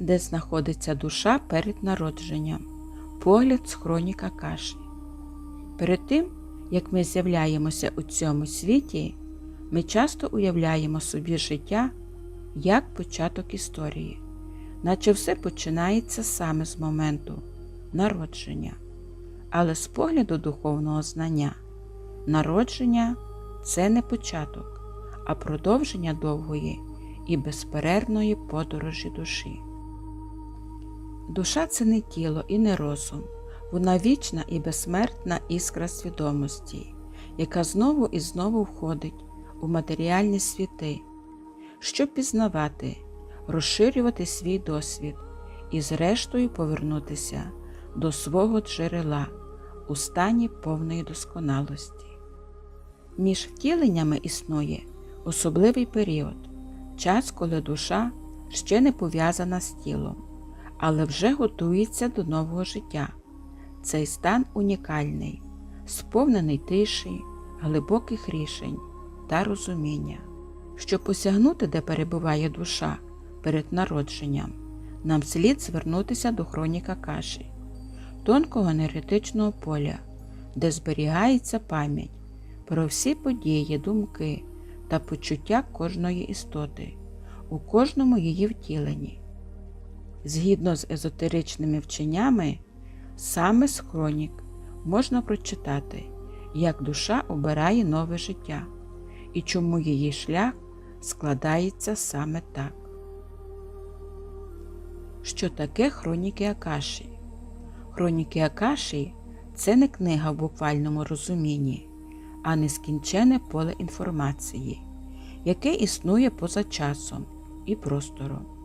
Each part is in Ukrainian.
де знаходиться душа перед народженням, погляд з хроніка каші. Перед тим, як ми з'являємося у цьому світі, ми часто уявляємо собі життя як початок історії, наче все починається саме з моменту народження. Але з погляду духовного знання, народження це не початок, а продовження довгої і безперервної подорожі душі. Душа це не тіло і не розум, вона вічна і безсмертна іскра свідомості, яка знову і знову входить у матеріальні світи, щоб пізнавати, розширювати свій досвід і, зрештою, повернутися до свого джерела у стані повної досконалості. Між втіленнями існує особливий період, час, коли душа ще не пов'язана з тілом, але вже готується до нового життя. Цей стан унікальний, сповнений тиші, глибоких рішень та розуміння. Щоб посягнути, де перебуває душа перед народженням, нам слід звернутися до хроніка каші, тонкого енергетичного поля, де зберігається пам'ять про всі події, думки та почуття кожної істоти, у кожному її втіленні. Згідно з езотеричними вченнями, саме з хронік можна прочитати, як душа обирає нове життя і чому її шлях складається саме так. Що таке хроніки Акаші? Хроніки Акаші це не книга в буквальному розумінні, а нескінчене поле інформації, яке існує поза часом і простором.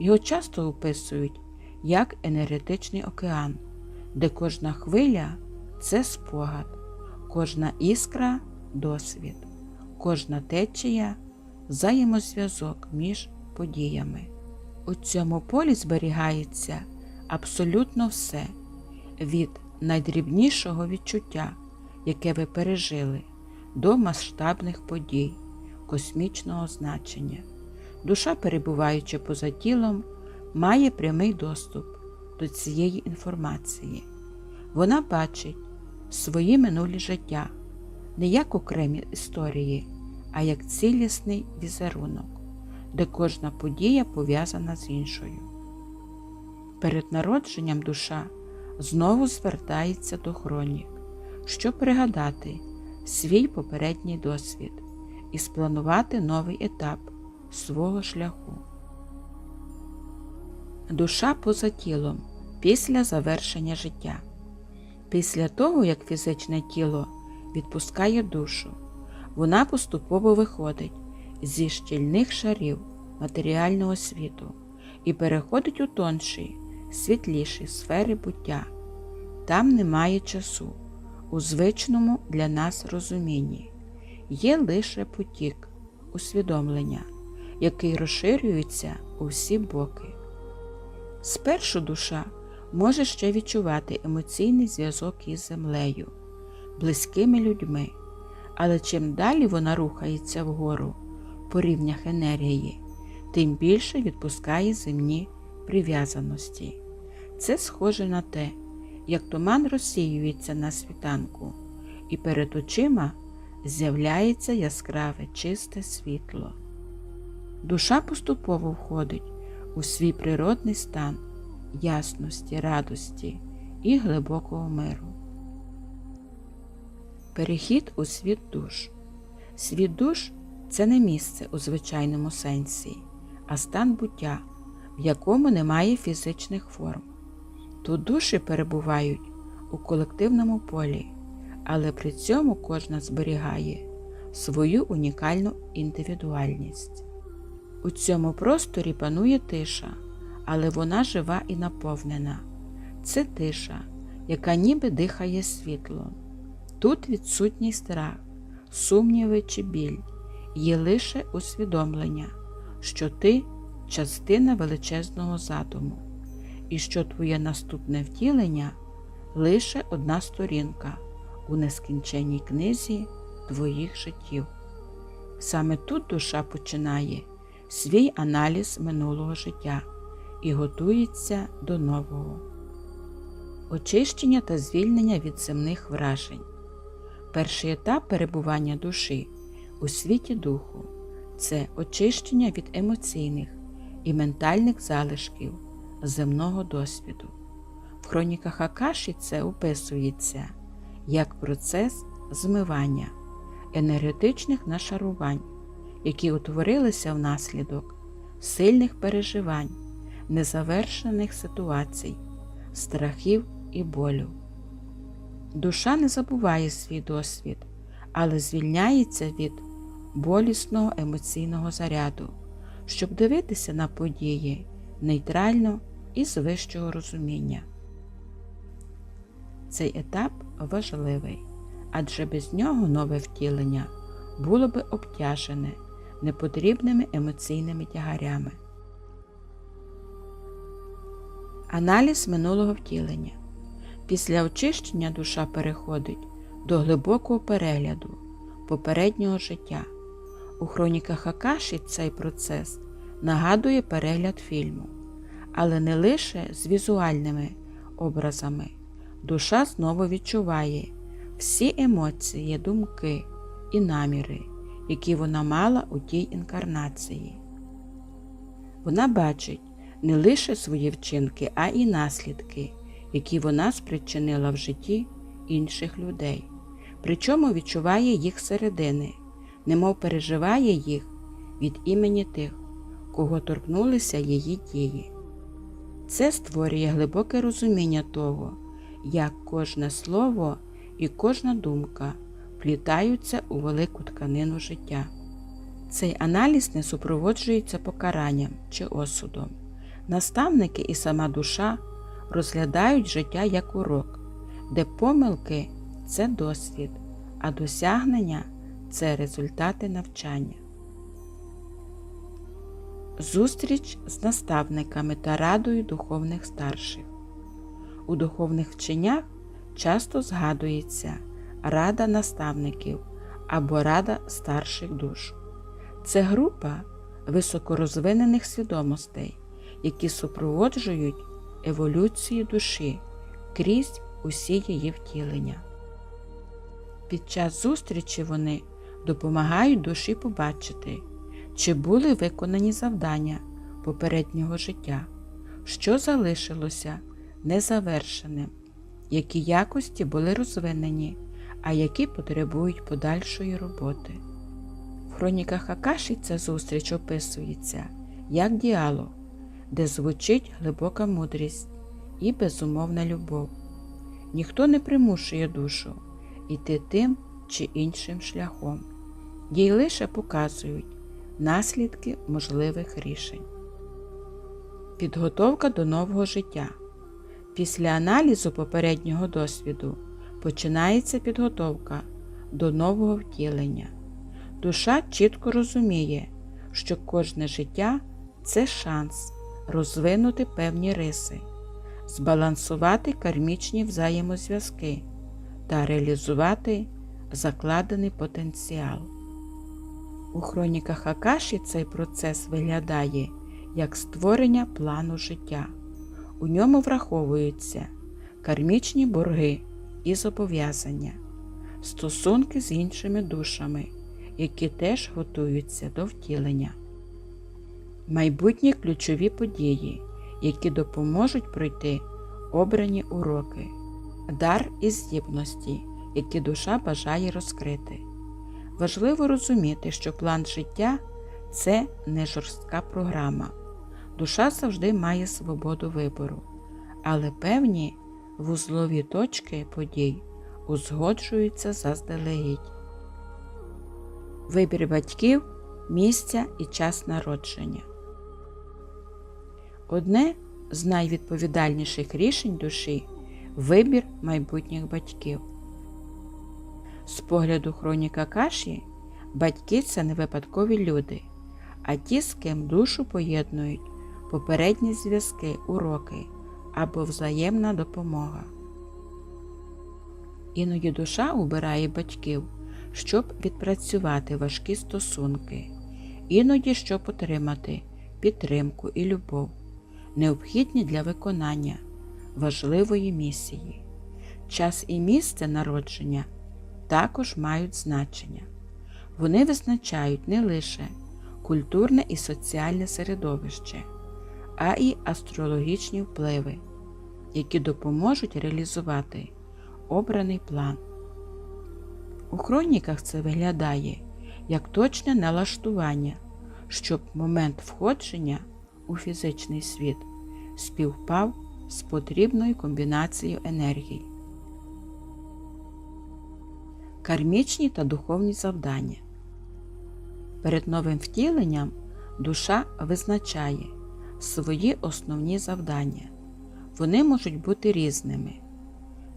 Його часто описують як енергетичний океан, де кожна хвиля це спогад, кожна іскра досвід, кожна течія взаємозв'язок між подіями. У цьому полі зберігається абсолютно все від найдрібнішого відчуття, яке ви пережили, до масштабних подій, космічного значення. Душа, перебуваючи поза тілом, має прямий доступ до цієї інформації. Вона бачить свої минулі життя не як окремі історії, а як цілісний візерунок, де кожна подія пов'язана з іншою. Перед народженням душа знову звертається до хронік, щоб пригадати свій попередній досвід і спланувати новий етап свого шляху. Душа поза тілом після завершення життя. Після того, як фізичне тіло відпускає душу, вона поступово виходить зі щільних шарів матеріального світу і переходить у тонші, світліші сфери буття. Там немає часу, у звичному для нас розумінні, є лише потік, усвідомлення, який розширюється у всі боки. Спершу душа може ще відчувати емоційний зв'язок із землею, близькими людьми, але чим далі вона рухається вгору по рівнях енергії, тим більше відпускає земні прив'язаності. Це схоже на те, як туман розсіюється на світанку, і перед очима з'являється яскраве чисте світло. Душа поступово входить у свій природний стан ясності, радості і глибокого миру. Перехід у світ душ. Світ душ це не місце у звичайному сенсі, а стан буття, в якому немає фізичних форм. Тут душі перебувають у колективному полі, але при цьому кожна зберігає свою унікальну індивідуальність. У цьому просторі панує тиша, але вона жива і наповнена. Це тиша, яка ніби дихає світлом. Тут відсутній страх, сумніви чи біль, є лише усвідомлення, що ти частина величезного задуму, і що твоє наступне втілення лише одна сторінка у нескінченній книзі твоїх життів. Саме тут душа починає свій аналіз минулого життя і готується до нового. Очищення та звільнення від земних вражень. Перший етап перебування душі у світі духу це очищення від емоційних і ментальних залишків земного досвіду. В хроніках Акаші це описується як процес змивання енергетичних нашарувань, які утворилися внаслідок сильних переживань, незавершених ситуацій, страхів і болю. Душа не забуває свій досвід, але звільняється від болісного емоційного заряду, щоб дивитися на події нейтрально і з вищого розуміння. Цей етап важливий, адже без нього нове втілення було би обтяжене непотрібними емоційними тягарями. Аналіз минулого втілення. Після очищення душа переходить до глибокого перегляду попереднього життя. У хроніках Акаші цей процес нагадує перегляд фільму, але не лише з візуальними образами. Душа знову відчуває всі емоції, думки і наміри, які вона мала у тій інкарнації. Вона бачить не лише свої вчинки, а й наслідки, які вона спричинила в житті інших людей, причому відчуває їх середини, немов переживає їх від імені тих, кого торкнулися її дії. Це створює глибоке розуміння того, як кожне слово і кожна думка вплітаються у велику тканину життя. Цей аналіз не супроводжується покаранням чи осудом. Наставники і сама душа розглядають життя як урок, де помилки це досвід, а досягнення це результати навчання. Зустріч з наставниками та радою духовних старших. У духовних вченнях часто згадується рада наставників або рада старших душ. Це група високорозвинених свідомостей, які супроводжують еволюцію душі крізь усі її втілення. Під час зустрічі вони допомагають душі побачити, чи були виконані завдання попереднього життя, що залишилося незавершеним, які якості були розвинені, а які потребують подальшої роботи. В хроніках Акаші ця зустріч описується як діалог, де звучить глибока мудрість і безумовна любов. Ніхто не примушує душу йти тим чи іншим шляхом, їй лише показують наслідки можливих рішень. Підготовка до нового життя. Після аналізу попереднього досвіду починається підготовка до нового втілення. Душа чітко розуміє, що кожне життя це шанс розвинути певні риси, збалансувати кармічні взаємозв'язки та реалізувати закладений потенціал. У хроніках Акаші цей процес виглядає як створення плану життя. У ньому враховуються кармічні борги і зобов'язання, стосунки з іншими душами, які теж готуються до втілення, майбутні ключові події, які допоможуть пройти обрані уроки, дар і здібності, які душа бажає розкрити. Важливо розуміти, що план життя це не жорстка програма. Душа завжди має свободу вибору, але певні вузлові точки подій узгоджуються заздалегідь. Вибір батьків, місця і час народження. Одне з найвідповідальніших рішень душі вибір майбутніх батьків. З погляду хроніка Каші, батьки це не випадкові люди, а ті, з ким душу поєднують попередні зв'язки, уроки або взаємна допомога. Іноді душа убирає батьків, щоб відпрацювати важкі стосунки, іноді щоб отримати підтримку і любов. необхідні для виконання важливої місії. Час і місце народження також мають значення. Вони визначають не лише культурне і соціальне середовище, а й астрологічні впливи, які допоможуть реалізувати обраний план. У хроніках це виглядає як точне налаштування, щоб момент входження у фізичний світ співпав з потрібною комбінацією енергій. Кармічні та духовні завдання. Перед новим втіленням душа визначає свої основні завдання. Вони можуть бути різними: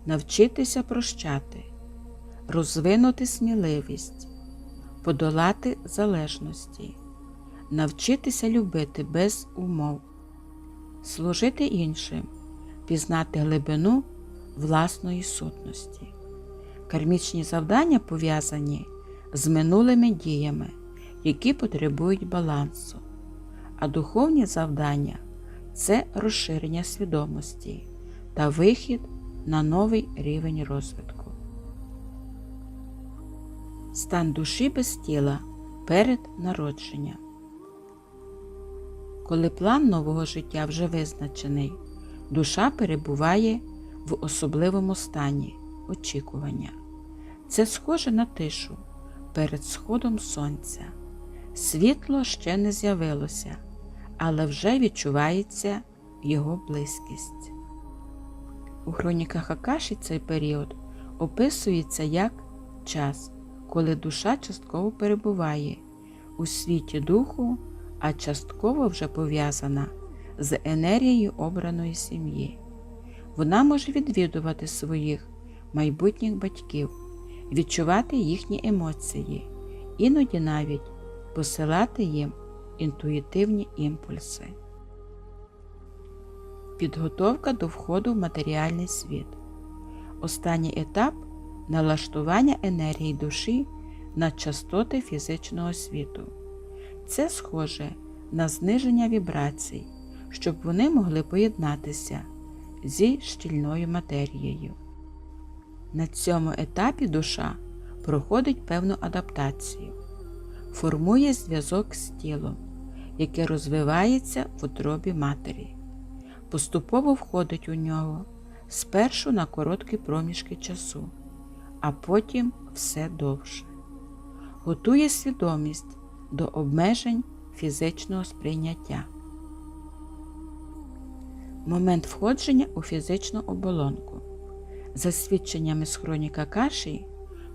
навчитися прощати, розвинути сміливість, подолати залежності, навчитися любити без умов, служити іншим, пізнати глибину власної сутності. Кармічні завдання пов'язані з минулими діями, які потребують балансу, а духовні завдання це розширення свідомості та вихід на новий рівень розвитку. Стан душі без тіла перед народженням. Коли план нового життя вже визначений, душа перебуває в особливому стані очікування. Це схоже на тишу перед сходом сонця. Світло ще не з'явилося, але вже відчувається його близькість. У хроніках Акаші цей період описується як час, коли душа частково перебуває у світі духу, а частково вже пов'язана з енергією обраної сім'ї. Вона може відвідувати своїх майбутніх батьків, відчувати їхні емоції, іноді навіть посилати їм інтуїтивні імпульси. Підготовка до входу в матеріальний світ. Останній етап налаштування енергії душі на частоти фізичного світу. Це схоже на зниження вібрацій, щоб вони могли поєднатися зі щільною матерією. На цьому етапі душа проходить певну адаптацію, формує зв'язок з тілом, яке розвивається в утробі матері, поступово входить у нього спершу на короткі проміжки часу, а потім все довше, готує свідомість до обмежень фізичного сприйняття. Момент входження у фізичну оболонку. За свідченнями з хроніка Каші,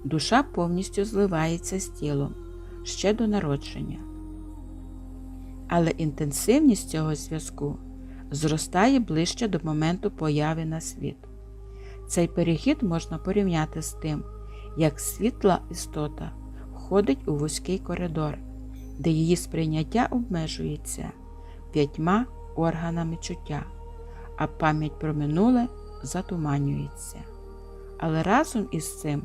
душа повністю зливається з тілом ще до народження. Але інтенсивність цього зв'язку зростає ближче до моменту появи на світ. Цей перехід можна порівняти з тим, як світла істота входить у вузький коридор, де її сприйняття обмежується п'ятьма органами чуття, а пам'ять про минуле затуманюється. Але разом із цим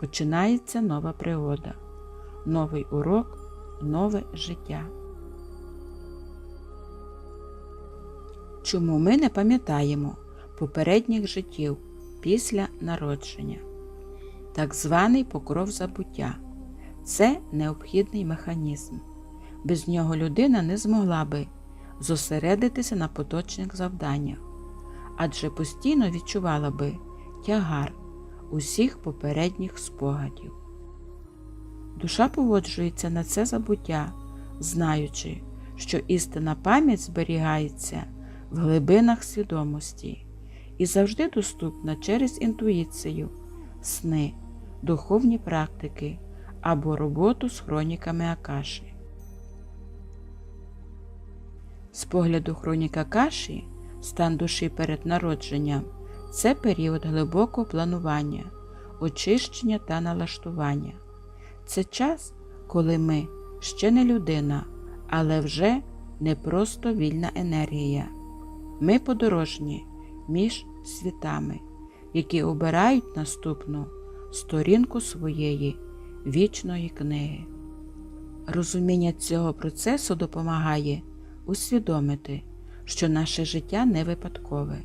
починається нова пригода, новий урок, нове життя. Чому ми не пам'ятаємо попередніх життів після народження? Так званий покров забуття це необхідний механізм. Без нього людина не змогла би зосередитися на поточних завданнях, адже постійно відчувала би тягар усіх попередніх спогадів. Душа погоджується на це забуття, знаючи, що істинна пам'ять зберігається в глибинах свідомості і завжди доступна через інтуїцію, сни, духовні практики або роботу з хроніками Акаші. З погляду хроніка Каші, стан душі перед народженням це період глибокого планування, очищення та налаштування. Це час, коли ми ще не людина, але вже не просто вільна енергія. Ми подорожні між світами, які обирають наступну сторінку своєї вічної книги. Розуміння цього процесу допомагає усвідомити, що наше життя не випадкове.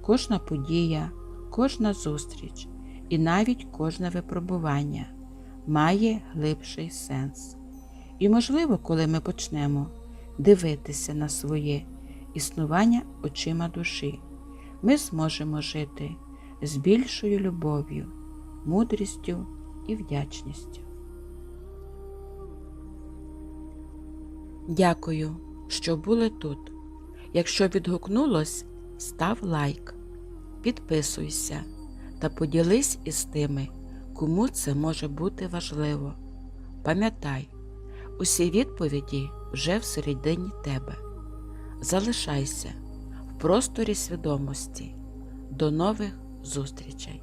Кожна подія, кожна зустріч і навіть кожне випробування має глибший сенс. І, можливо, коли ми почнемо дивитися на своє існування очима душі, ми зможемо жити з більшою любов'ю, мудрістю і вдячністю. Дякую, що були тут. Якщо відгукнулось, став лайк, підписуйся та поділись із тими, кому це може бути важливо. Пам'ятай, усі відповіді вже всередині тебе. Залишайся в просторі свідомості. До нових зустрічей!